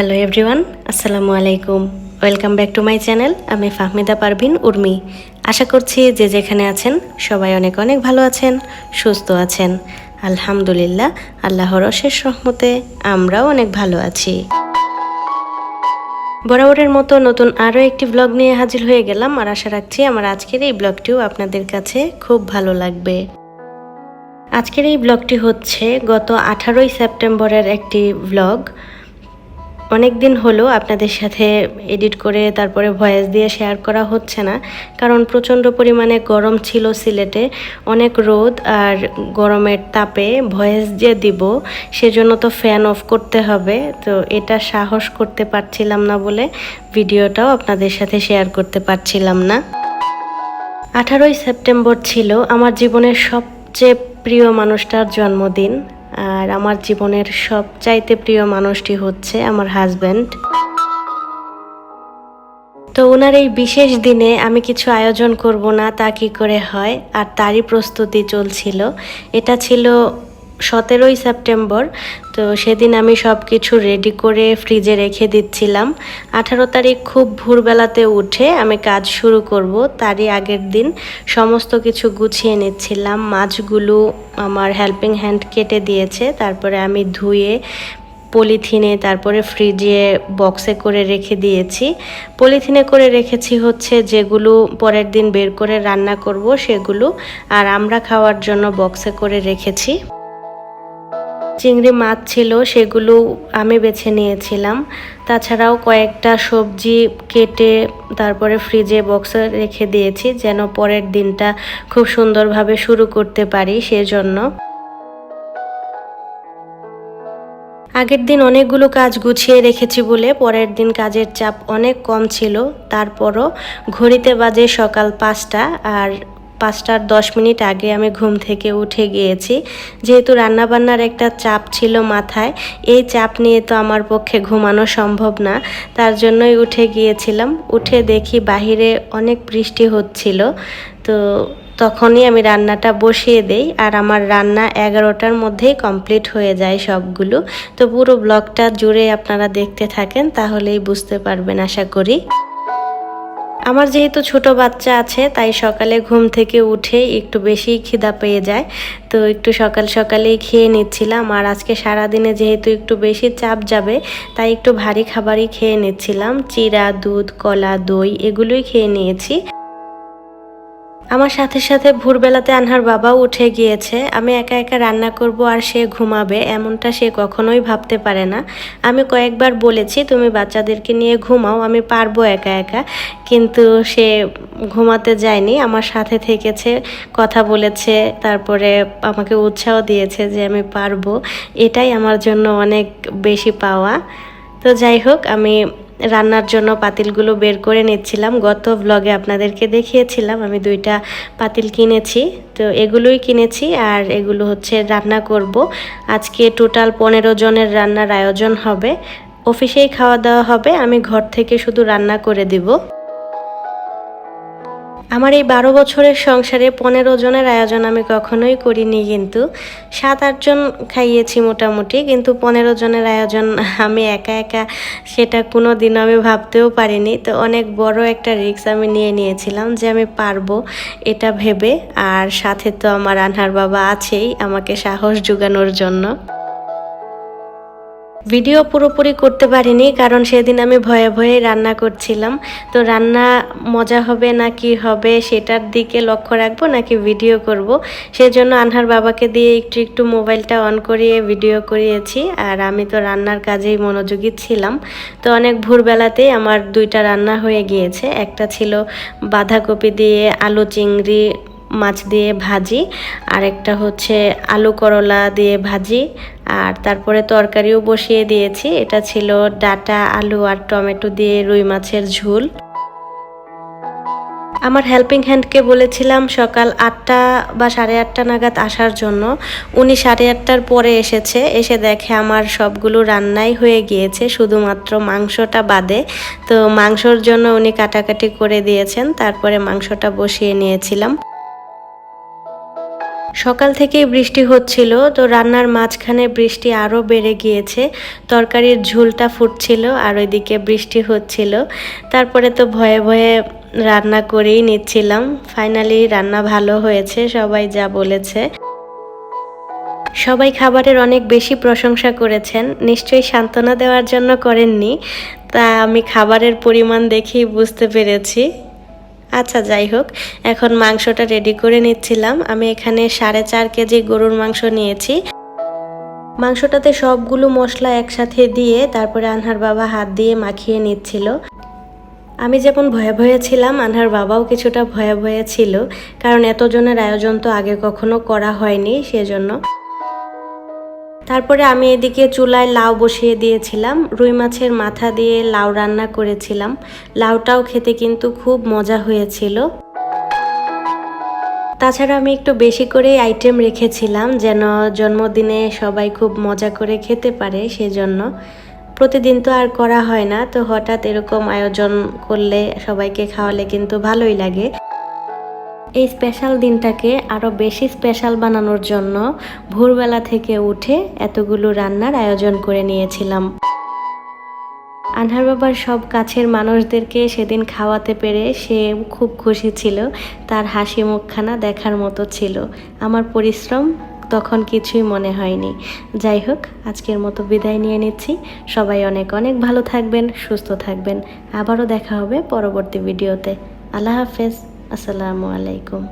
Hello everyone আসসালামু আলাইকুম welcome back to my channel আমি ফাহমিদা পারভিন উর্মি আশা করছি যে যেখানে আছেন, সবাই অনেক অনেক ভালো আছেন, সুস্থ আছেন। আলহামদুলিল্লাহ, আল্লাহর অশেষ রহমতে আমরাও অনেক ভালো আছি। বরাবরের মতো নতুন আরও একটি ব্লগ নিয়ে হাজির হয়ে গেলাম আর আশা রাখছি আমার আজকের এই ব্লগটিও আপনাদের কাছে খুব ভালো লাগবে। আজকের এই ব্লগটি হচ্ছে গত আঠারোই সেপ্টেম্বরের একটি ব্লগ অনেক দিন হলো আপনাদের সাথে এডিট করে তারপরে ভয়েস দিয়ে শেয়ার করা হচ্ছে না, কারণ প্রচণ্ড পরিমাণে গরম ছিল সিলেটে, অনেক রোদ আর গরমের তাপে ভয়েস যে দিব সেজন্য তো ফ্যান অফ করতে হবে, তো এটা সাহস করতে পারছিলাম না বলে ভিডিওটাও আপনাদের সাথে শেয়ার করতে পারছিলাম না। আঠারোই সেপ্টেম্বর ছিল আমার জীবনের সবচেয়ে প্রিয় মানুষটার জন্মদিন আর আমার জীবনের সবচাইতে প্রিয় মানুষটি হচ্ছে আমার হাজব্যান্ড তো ওনার এই বিশেষ দিনে আমি কিছু আয়োজন করব না, তা কি করে হয়? আর তারই প্রস্তুতি চলছিল। এটা ছিল সতেরোই সেপ্টেম্বর, তো সেদিন আমি সব কিছু রেডি করে ফ্রিজে রেখে দিচ্ছিলাম। আঠারো তারিখ খুব ভোরবেলাতে উঠে আমি কাজ শুরু করব, তারই আগের দিন সমস্ত কিছু গুছিয়ে নিচ্ছিলাম। মাছগুলো আমার হেল্পিং হ্যান্ড কেটে দিয়েছে, তারপরে আমি ধুয়ে, পলিথিনে, তারপরে ফ্রিজে বক্সে করে রেখে দিয়েছি। পলিথিনে করে রেখেছি হচ্ছে যেগুলো পরের দিন বের করে রান্না করব, সেগুলো আর আমরা খাওয়ার জন্য বক্সে করে রেখেছি। চিংড়ি মাছ ছিল, সেগুলো আমি বেছে নিয়েছিলাম। তাছাড়াও কয়েকটা সবজি কেটে তারপরে ফ্রিজে বক্সে রেখে দিয়েছি, যেন পরের দিনটা খুব সুন্দরভাবে শুরু করতে পারি সেজন্য। আগের দিন অনেকগুলো কাজ গুছিয়ে রেখেছি বলে পরের দিন কাজের চাপ অনেক কম ছিল। তারপরও ঘড়িতে বাজে সকাল পাঁচটা আর পাঁচটার দশ মিনিট আগে আমি ঘুম থেকে উঠে গিয়েছি। যেহেতু রান্নাবান্নার একটা চাপ ছিল মাথায়, এই চাপ নিয়ে তো আমার পক্ষে ঘুমানো সম্ভব না। তার জন্যই উঠে গিয়েছিলাম। উঠে দেখি বাহিরে অনেক বৃষ্টি হচ্ছিল। তো তখনই আমি রান্নাটা বসিয়ে দেই আর আমার রান্না এগারোটার মধ্যেই কমপ্লিট হয়ে যায় সবগুলো। তো পুরো ব্লগটা জুড়ে আপনারা দেখতে থাকেন, তাহলেই বুঝতে পারবেন, আশা করি। আমার যেহেতু ছোট বাচ্চা আছে, তাই সকালে ঘুম থেকে উঠে একটু বেশি খিদা পেয়ে যায়। তো একটু সকাল সকালেই খেয়ে নিচ্ছিলাম। আর আজকে সারাদিনে যেহেতু একটু বেশি চাপ যাবে, তাই একটু ভারী খাবারই খেয়ে নিচ্ছিলাম। চিরা, দুধ, কলা, দই, এগুলোই খেয়ে নিয়েছি। আমার সাথে সাথে ভোরবেলাতে আনহার বাবাও উঠে গিয়েছে। আমি একা একা রান্না করব আর সে ঘুমাবে, এমনটা সে কখনোই ভাবতে পারে না। আমি কয়েকবার বলেছি, তুমি বাচ্চাদেরকে নিয়ে ঘুমাও, আমি পারব একা একা। কিন্তু সে ঘুমাতে যায়নি। আমার সাথে থেকেছে, কথা বলেছে, তারপরে আমাকে উৎসাহ দিয়েছে যে আমি পারব। এটাই আমার জন্য অনেক বেশি পাওয়া। তো যাই হোক, আমি রান্নার জন্য পাতিলগুলো বের করে নিচ্ছিলাম। গত ব্লগে আপনাদেরকে দেখিয়েছিলাম, আমি দুইটা পাতিল কিনেছি। তো এগুলোই কিনেছি আর এগুলো হচ্ছে রান্না করব। আজকে টোটাল পনেরো জনের রান্নার আয়োজন হবে। অফিসেই খাওয়া দাওয়া হবে, আমি ঘর থেকে শুধু রান্না করে দিব। আমার এই বারো বছরের সংসারে পনেরো জনের আয়োজন আমি কখনোই করিনি কিন্তু। সাত আটজন খাইয়েছি মোটামুটি, কিন্তু পনেরো জনের আয়োজন আমি একা একা সেটা কোনো দিন আমি ভাবতেও পারিনি। তো অনেক বড় একটা রিস্ক আমি নিয়ে নিয়েছিলাম যে আমি পারব এটা ভেবে। আর সাথে তো আমার আনহার বাবা আছেই, আমাকে সাহস যোগানোর জন্য। ভিডিও পুরোপুরি করতে পারিনি, কারণ সেদিন আমি ভয়ে ভয়ে রান্না করছিলাম। তো রান্না মজা হবে না কি হবে সেটার দিকে লক্ষ্য রাখব নাকি ভিডিও করব? সেজন্য আনহার বাবাকে দিয়ে একটু একটু মোবাইলটা অন করিয়ে ভিডিও করিয়েছি, আর আমি তো রান্নার কাজেই মনোযোগী ছিলাম। তো অনেক ভোরবেলাতেই আমার দুইটা রান্না হয়ে গিয়েছে, একটা ছিল বাঁধাকপি দিয়ে আলু চিংড়ি মাছ দিয়ে ভাজি, আর একটা হচ্ছে আলু করলা দিয়ে ভাজি আর তারপরে তরকারিও বসিয়ে দিয়েছি। এটা ছিল ডাটা, আলু আর টমেটো দিয়ে রুই মাছের ঝোল। আমার হেল্পিং হ্যান্ডকে বলেছিলাম সকাল আটটা বা সাড়ে আটটা নাগাদ আসার জন্য। উনি সাড়ে আটটার পরে এসেছে। এসে দেখে আমার সবগুলো রান্নাই হয়ে গিয়েছে, শুধুমাত্র মাংসটা বাদে। তো মাংসর জন্য উনি কাটাকাটি করে দিয়েছেন, তারপরে মাংসটা বসিয়ে নিয়েছিলাম। সকাল থেকেই বৃষ্টি হচ্ছিল, তো রান্নার মাঝখানে বৃষ্টি আরও বেড়ে গিয়েছে। তরকারির ঝুলটা ফুটছিল আর ওইদিকে বৃষ্টি হচ্ছিল। তারপরে তো ভয়ে ভয়ে রান্না করেই নিচ্ছিলাম। ফাইনালি রান্না ভালো হয়েছে, সবাই যা বলেছে। সবাই খাবারের অনেক বেশি প্রশংসা করেছেন। নিশ্চয়ই সান্ত্বনা দেওয়ার জন্য করেননি, তা আমি খাবারের পরিমাণ দেখেই বুঝতে পেরেছি। আচ্ছা যাই হোক, এখন মাংসটা রেডি করে নিচ্ছিলাম। আমি এখানে সাড়ে চার কেজি গরুর মাংস নিয়েছি। মাংসটাতে সবগুলো মশলা একসাথে দিয়ে তারপরে আনহার বাবা হাত দিয়ে মাখিয়ে নিচ্ছিল। আমি যেমন ভয়ে ভয়ে ছিলাম, আনহার বাবাও কিছুটা ভয়ে ভয়ে ছিল, কারণ এতজনের আয়োজন তো আগে কখনো করা হয়নি, সেজন্য তারপরে আমি এদিকে চুলায় লাউ বসিয়ে দিয়েছিলাম, রুই মাছের মাথা দিয়ে লাউ রান্না করেছিলাম। লাউটাও খেতে কিন্তু খুব মজা হয়েছিল। তাছাড়া আমি একটু বেশি করে আইটেম রেখেছিলাম, যেন জন্মদিনে সবাই খুব মজা করে খেতে পারে সেজন্য। প্রতিদিন তো আর করা হয় না, তো হঠাৎ এরকম আয়োজন করলে সবাইকে খাওয়ালে কিন্তু ভালোই লাগে। এই স্পেশাল দিনটাকে আরও বেশি স্পেশাল বানানোর জন্য ভোরবেলা থেকে উঠে এতগুলো রান্নার আয়োজন করে নিয়েছিলাম। আনহার বাবার সব কাছের মানুষদেরকে সেদিন খাওয়াতে পেরে সে খুব খুশি ছিল, তার হাসি মুখখানা দেখার মতো ছিল। আমার পরিশ্রম তখন কিছুই মনে হয়নি। যাই হোক, আজকের মতো বিদায় নিয়ে নিচ্ছি। সবাই অনেক অনেক ভালো থাকবেন, সুস্থ থাকবেন। আবারও দেখা হবে পরবর্তী ভিডিওতে। আল্লাহ হাফেজ। আসসালামু আলাইকুম।